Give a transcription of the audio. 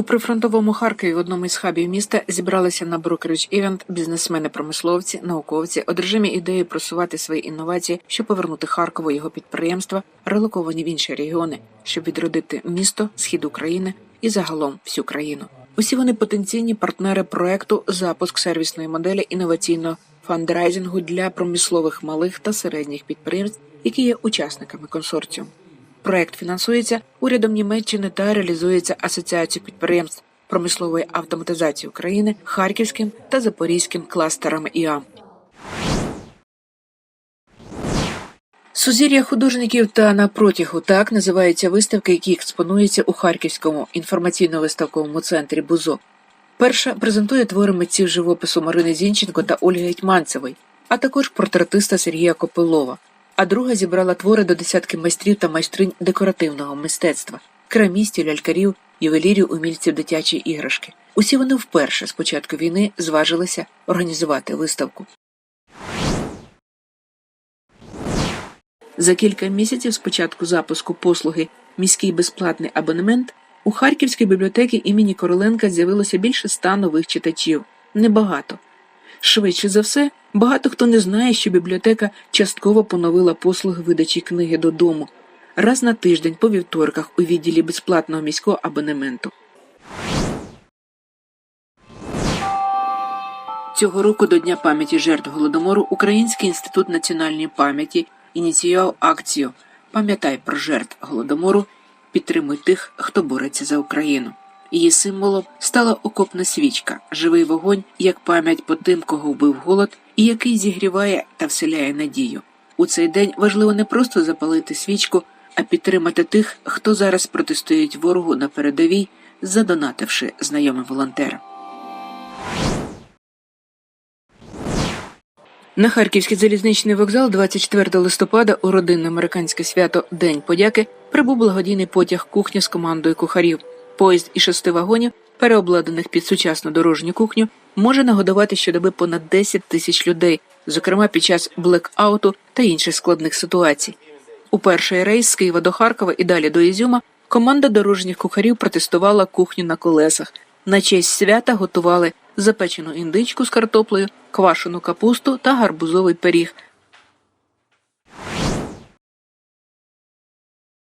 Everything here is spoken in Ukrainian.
У прифронтовому Харкові в одному із хабів міста зібралися на брокерич івент бізнесмени-промисловці, науковці, одержимі ідеї просувати свої інновації, щоб повернути Харкову його підприємства, релоковані в інші регіони, щоб відродити місто, схід України і загалом всю країну. Усі вони потенційні партнери проекту запуск сервісної моделі інноваційного фандрайзингу для промислових малих та середніх підприємств, які є учасниками консорціуму. Проект фінансується урядом Німеччини та реалізується Асоціацією підприємств промислової автоматизації України, Харківським та Запорізьким кластерами ІА. Сузір'я художників та на протягу так називаються виставки, які експонуються у Харківському інформаційно-виставковому центрі БУЗО. Перша презентує твори митців живопису Марини Зінченко та Ольги Гетьманцевої, а також портретиста Сергія Копилова. А друга зібрала твори до десятки майстрів та майстринь декоративного мистецтва, керамістів, лялькарів, ювелірів, умільців дитячої іграшки. Усі вони вперше з початку війни зважилися організувати виставку. За кілька місяців з початку запуску послуги Міський безплатний абонемент у Харківській бібліотеці імені Короленка з'явилося більше ста нових читачів. Небагато. Швидше за все, багато хто не знає, що бібліотека частково поновила послуги видачі книги додому раз на тиждень по вівторках у відділі безплатного міського абонементу. Цього року до Дня пам'яті жертв голодомору Український інститут національної пам'яті ініціював акцію Пам'ятай про жертв голодомору, підтримуй тих, хто бореться за Україну. Її символом стала окопна свічка, живий вогонь як пам'ять по тим, кого вбив голод, і який зігріває та вселяє надію. У цей день важливо не просто запалити свічку, а підтримати тих, хто зараз протистоїть ворогу на передовій, задонативши знайомим волонтерам. На Харківський залізничний вокзал 24 листопада у родинне американське свято День подяки прибув благодійний потяг кухня з командою кухарів. Поїзд із шести вагонів, переобладнаних під сучасну дорожню кухню, може нагодувати щодоби понад 10 тисяч людей, зокрема під час блекауту та інших складних ситуацій. У перший рейс з Києва до Харкова і далі до Ізюма команда дорожніх кухарів протестувала кухню на колесах. На честь свята готували запечену індичку з картоплею, квашену капусту та гарбузовий пиріг,